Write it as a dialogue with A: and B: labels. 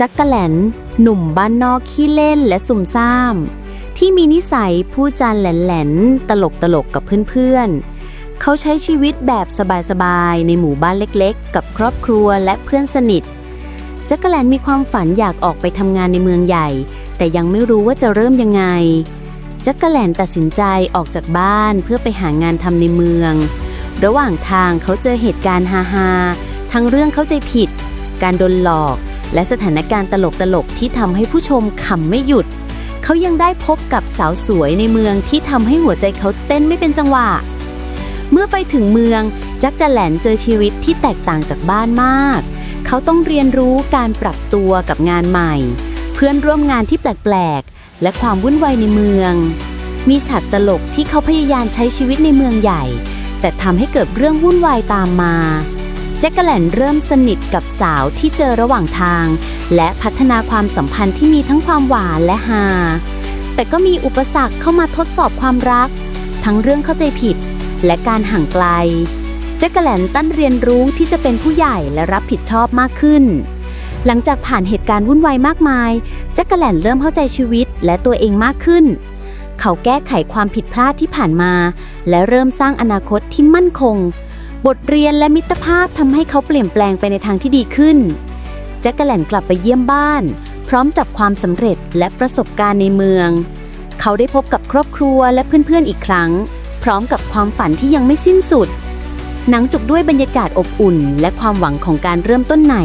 A: จักกะแหลน หนุ่มบ้านนอกขี้เล่นและสุ่มซ่าม ที่มีนิสัยพูดจาแหลนๆ ตลกตลกกับเพื่อนๆ เขาใช้ชีวิตแบบสบายๆ ในหมู่บ้านเล็กๆ กับครอบครัวและเพื่อนสนิท จักรแลนมีความฝันอยากออกไปทำงานในเมืองใหญ่ แต่ยังไม่รู้ว่าจะเริ่มยังไง จักรแลนตัดสินใจออกจากบ้านเพื่อไปหางานทำในเมือง ระหว่างทางเขาเจอเหตุการณ์ฮาๆ ทั้งเรื่องเข้าใจผิด การโดนหลอก และสถานการณ์ตลกๆที่ทำให้ผู้ชมขำไม่หยุด เขายังได้พบกับสาวสวยในเมืองที่ทำให้หัวใจเขาเต้นไม่เป็นจังหวะ เมื่อไปถึงเมืองจักรแลนเจอชีวิตที่แตกต่างจากบ้านมาก เขาต้องเรียนรู้การปรับตัวกับงานใหม่ เพื่อนร่วมงานที่แปลกๆ และความวุ่นวายในเมือง มีฉากตลกที่เขาพยายามใช้ชีวิตในเมืองใหญ่ แต่ทำให้เกิดเรื่องวุ่นวายตามมา จ็คกะแลนเริ่มสนิทกับสาวที่เจอระหว่างทาง และพัฒนาความสัมพันธ์ที่มีทั้งความหวานและฮาแต่ก็มีอุปสรรคเข้ามาทดสอบความรัก ทั้งเรื่องเข้าใจผิดและการห่างไกล แจ็คกะแลนตั้นเรียนรู้ที่จะเป็นผู้ใหญ่และรับผิดชอบมากขึ้น หลังจากผ่านเหตุการณ์วุ่นวายมากมาย แจ็คกะแลนเริ่มเข้าใจชีวิตและตัวเองมากขึ้น เขาแก้ไขความผิดพลาดที่ผ่านมา และเริ่มสร้างอนาคตที่มั่นคง บทเรียนและมิตรภาพทำให้เขาเปลี่ยนแปลงไปในทางที่ดีขึ้นแจ็คกแลนกลับไปเยี่ยมบ้าน พร้อมจับความสำเร็จและประสบการณ์ในเมือง เขาได้พบกับครอบครัวและเพื่อนๆอีกครั้ง พร้อมกับความฝันที่ยังไม่สิ้นสุด หนังจบด้วยบรรยากาศอบอุ่น และความหวังของการเริ่มต้นใหม่